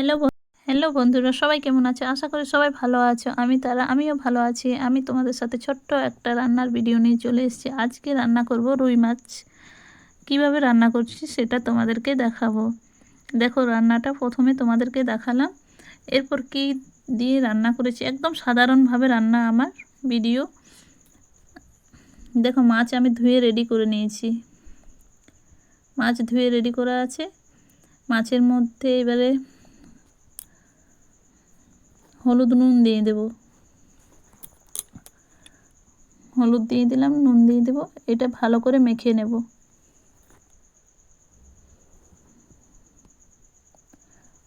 Hello hello বন্ধুরা, সবাই কেমন আছো? আশা করি সবাই ভালো আছো। আমি তারা, আমিও ভালো আছি। আমি তোমাদের সাথে ছোট্ট একটা রান্নার ভিডিও নিয়ে চলে এসেছি। আজকে রান্না করব রুই মাছ। কীভাবে রান্না করছি সেটা তোমাদেরকে দেখাবো। দেখো, রান্নাটা প্রথমে তোমাদেরকে দেখালাম। এরপর কি দিয়ে রান্না করেছি? একদম সাধারণভাবে রান্না আমার ভিডিও দেখো, মাছ আমি ধুয়ে রেডি করে নিয়েছি। মাছ ধুয়ে রেডি করা আছে। মাছের মধ্যে এবারে হলুদ নুন দিয়ে দেব। হলুদ দিয়ে দিলাম, নুন দিয়ে দেব, এটা ভালো করে মেখে নেব।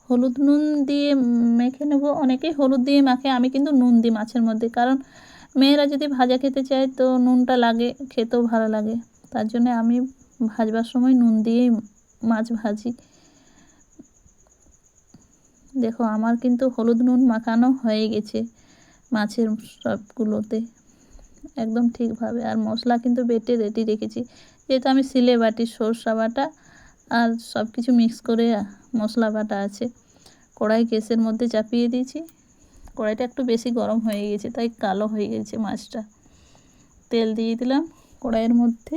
হলুদ নুন দিয়ে মেখে নেব অনেকেই হলুদ দিয়ে মাখে, আমি কিন্তু নুন দিই মাছের মধ্যে, কারণ মেয়েরা যদি ভাজা খেতে চায় তো নুনটা লাগে, খেতেও ভালো লাগে। তার জন্য আমি ভাজবার সময় নুন দিয়েই মাছ ভাজি। দেখো, আমার কিন্তু হলুদ নুন মাখানো হয়ে গেছে মাছের সবগুলোতে। একদম ঠিকভাবে। আর মশলা কিন্তু বেটে রেডি রেখেছি। যেহেতু আমি সিলে বাটি, সরষা বাটা আর সব কিছু মিক্স করে মশলা বাটা আছে, কড়াই গ্যাসের মধ্যে চাপিয়ে দিয়েছি। কড়াইটা একটু বেশি গরম হয়ে গেছে, তাই কালো হয়ে গেছে মাছটা। তেল দিয়ে দিলাম কড়াইয়ের মধ্যে।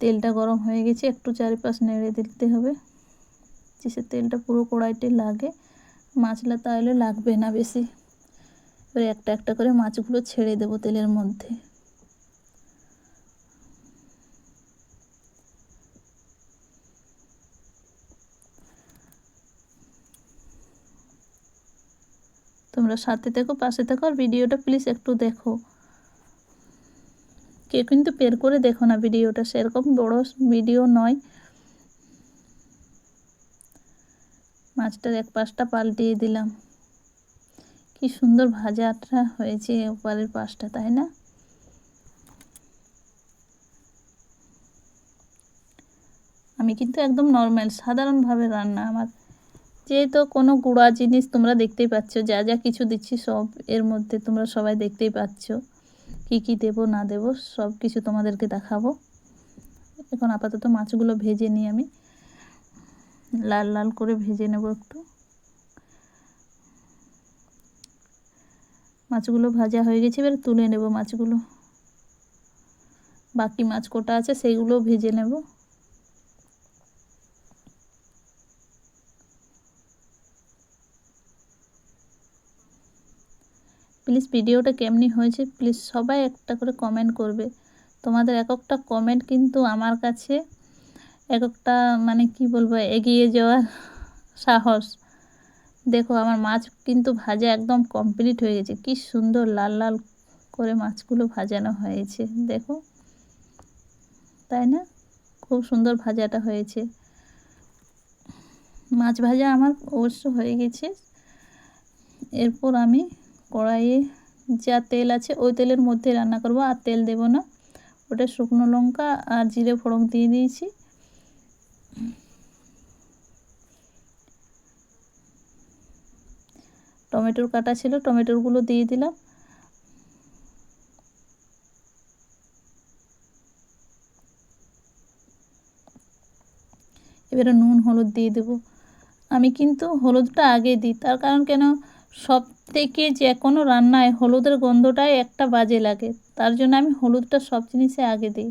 তেলটা গরম হয়ে গেছে, একটু চারিপাশ নেড়ে দিতে হবে। যে তেলটা পুরো কড়াইতে লাগে। মাছলা তাহলে লাগবে না বেশি। এবার একটা একটা করে মাছগুলো ছেড়ে দেবো তেলের মধ্যে। তোমরা সাথে থেকো, পাশে থেকো আর ভিডিওটা প্লিজ একটু দেখো। কেউ কিন্তু বের করে দেখো না ভিডিওটা, সেরকম বড় ভিডিও নয়। মাছটার এক পাশটা পাল্টিয়ে দিলাম। কি সুন্দর ভাজাটা হয়েছে ওপারের পাশটা, তাই না? আমি কিন্তু একদম নর্মাল সাধারণভাবে রান্না। আমার যেহেতু কোনো গুঁড়া জিনিস তোমরা দেখতেই পাচ্ছ, যা যা কিছু দিচ্ছি সব এর মধ্যে তোমরা সবাই দেখতেই পাচ্ছ। কি কি দেব, না দেব, সব কিছু তোমাদেরকে দেখাবো। এখন আপাতত মাছগুলো ভেজে নিই আমি। লাল লাল করে ভেজে নেব একটু। মাছগুলো ভাজা হয়ে গেছে, এবার তুলে নেব মাছগুলো। বাকি মাছ কোটা আছে সেইগুলো ভেজে নেব। প্লিজ ভিডিওটা কেমনি হয়েছে, প্লিজ সবাই একটা করে কমেন্ট করবে। তোমাদের এক একটা কমেন্ট কিন্তু আমার কাছে এক একটা মানে কি বলব, এগিয়ে যাওয়ার সাহস। দেখো, আমার মাছ কিন্তু ভাজা একদম কমপ্লিট হয়ে গেছে। কি সুন্দর লাল লাল করে মাছগুলো ভাজানো হয়েছে, দেখো। তাই না? খুব সুন্দর ভাজাটা হয়েছে। মাছ ভাজা আমার অবশ্য হয়ে গেছে। এরপর আমি কড়াইয়ে যা তেল আছে, ওই তেলের মধ্যে রান্না করব। আর তেল দেব না। ওটা শুকনো লঙ্কা আর জিরে ফোড়ন দিয়ে দিয়েছি। টমেটোর কাটা ছিল টমেটোরগুলো দিয়ে দিলাম। এবারে নুন, হলুদ দিয়ে দেব। আমি কিন্তু হলুদটা আগে দিই, তার কারণ কেন? সব থেকে যে কোনো রান্নায় হলুদের গন্ধটাই একটা বাজে লাগে, তার জন্য আমি হলুদটা সব জিনিসে আগে দিই।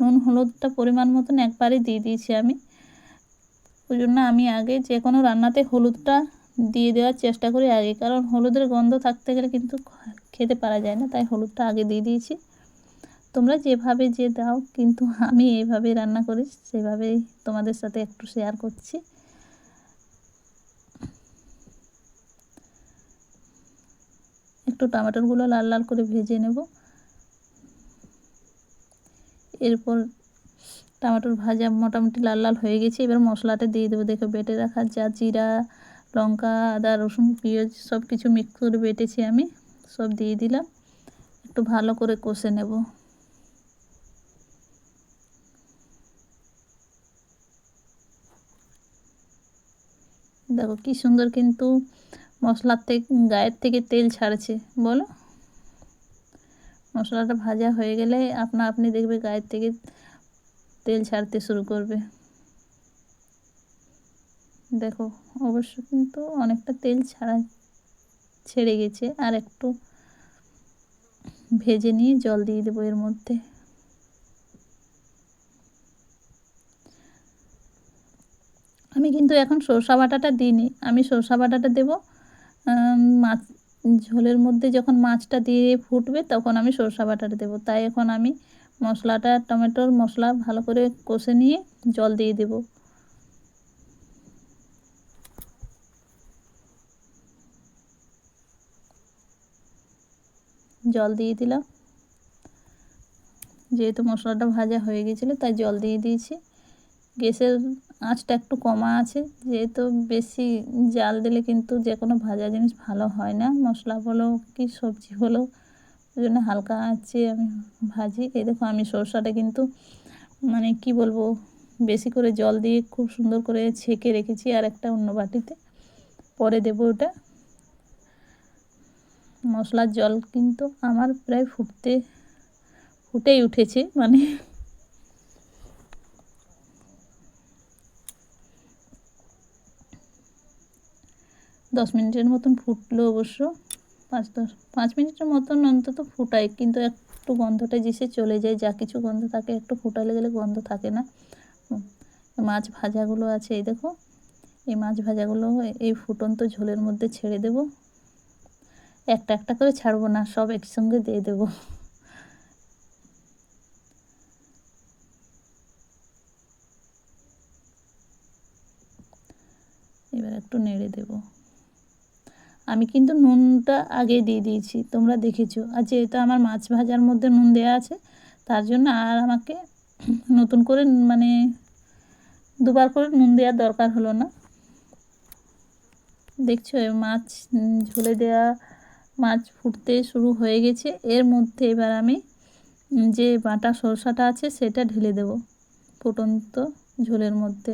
নুন, হলুদটা পরিমাণ মতন একবারে দিয়ে দিয়েছি আমি। ওই জন্য আমি আগে যে কোনো রান্নাতে হলুদটা দিয়ে দেওয়ার চেষ্টা করি আগে, কারণ হলুদের গন্ধ থাকতে গেলে কিন্তু খেতে পারা যায় না, তাই হলুদটা আগে দিয়ে দিয়েছি। তোমরা যেভাবে যে দাও, কিন্তু আমি এইভাবে রান্না করি, সেভাবেই তোমাদের সাথে একটু শেয়ার করছি। একটু টমেটোরগুলো লাল লাল করে ভেজে নেব। এরপর টমেটোর ভাজা মোটামুটি লাল লাল হয়ে গেছে, এবার মশলাটা দিয়ে দেবো, দেখো বেটে রাখা যা জিরা লঙ্কা, আদা, রসুন, পেঁয়াজ সব কিছু মিক্স করে বেটেছি আমি। সব দিয়ে দিলাম। একটু ভালো করে কষে নেব। দেখো কি সুন্দর কিন্তু মশলার থেকে গায়ের থেকে তেল ছাড়ছে, বলো? মশলাটা ভাজা হয়ে গেলে আপনা আপনি দেখবে গায়ের থেকে তেল ছাড়তে শুরু করবে। দেখো, অবশ্য কিন্তু অনেকটা তেল ছাড়া ছেড়ে গেছে। আর একটু ভেজে নিয়ে জল দিয়ে দেবো এর মধ্যে। আমি কিন্তু এখন সরষা বাটাটা দিইনি। আমি সরষা বাটাটা দেবো মাছ, ঝোলের মধ্যে যখন মাছটা দিয়ে ফুটবে তখন আমি সরষা বাটাটা দেবো। তাই এখন আমি মশলাটা, টমেটোর মশলা ভালো করে কষে নিয়ে জল দিয়ে দেবো। জল দিয়ে দিলাম। যেহেতু মশলাটা ভাজা হয়ে গেছিল, তাই জল দিয়ে দিয়েছি। গ্যাসের আঁচটা একটু কমা আছে, যেহেতু বেশি জাল দিলে কিন্তু যে কোনো ভাজা জিনিস ভালো হয় না। মশলা বলো কি সবজি হলো, ওই জন্য হালকা আঁচে আমি ভাজি। এই দেখো, আমি সরষাটা কিন্তু মানে কি বলব, বেশি করে জল দিয়ে খুব সুন্দর করে ছেঁকে রেখেছি আর একটা অন্য বাটিতে। পরে দেবো ওটা। মশলার জল কিন্তু আমার প্রায় ফুটতে, ফুটেই উঠেছে মানে দশ মিনিটের মতন ফুটলো অবশ্য। পাঁচ দশ, পাঁচ মিনিটের মতন অন্তত ফুটাই কিন্তু একটু গন্ধটা যেসে চলে যায়, যা কিছু গন্ধ থাকে, একটু ফুটালে গেলে গন্ধ থাকে না। মাছ ভাজাগুলো আছে, এই দেখো, এই মাছ ভাজাগুলো এই ফুটন্ত ঝোলের মধ্যে ছেড়ে দেব। একটা একটা করে ছাড়বো না, সব একসঙ্গে দিয়ে দেবো। এবার একটু নেড়ে দেবো। আমি কিন্তু নুনটা আগে দিয়ে দিয়েছি, তোমরা দেখেছ। আর যেহেতু আমার মাছ ভাজার মধ্যে নুন দেওয়া আছে, তার জন্য আর আমাকে নতুন করে মানে দুবার করে নুন দেওয়ার দরকার হলো না। দেখছ মাছ ঝুলে দেওয়া মাছ ফুটতে শুরু হয়ে গেছে। এর মধ্যে এবার আমি যে বাটা সরষাটা আছে সেটা ঢেলে দেব ফুটন্ত ঝোলের মধ্যে।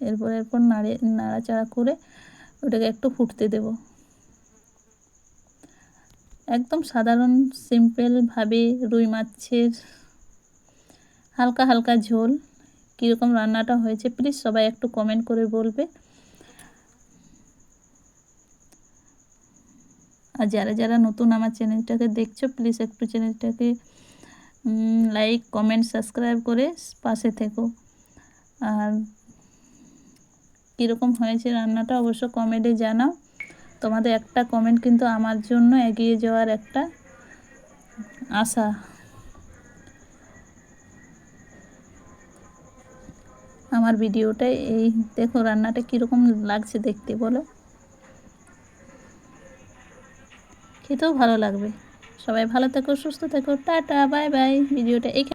এরপর এরপর নাড়ে, নাড়াচাড়া করে ওটাকে একটু ফুটতে দেব। একদম সাধারণ, সিম্পলভাবে রুই মাছের হালকা হালকা ঝোল। কীরকম রান্নাটা হয়েছে প্লিজ সবাই একটু কমেন্ট করে বলবে। আর যারা যারা নতুন আমার চ্যানেলটাকে দেখছ প্লিজ একটু চ্যানেলটাকে লাইক কমেন্ট সাবস্ক্রাইব করে পাশে থেকো। আর কীরকম হয়েছে রান্নাটা অবশ্য কমেন্টে জানাও। তোমাদের একটা কমেন্ট কিন্তু আমার জন্য এগিয়ে যাওয়ার একটা আশা। আমার ভিডিওটাই এই, দেখো রান্নাটা কীরকম লাগছে দেখতে, বলো। খেতেও ভালো লাগবে। সবাই ভালো থেকো সুস্থ থেকো টাটা বাই বাই। ভিডিওটা এখানে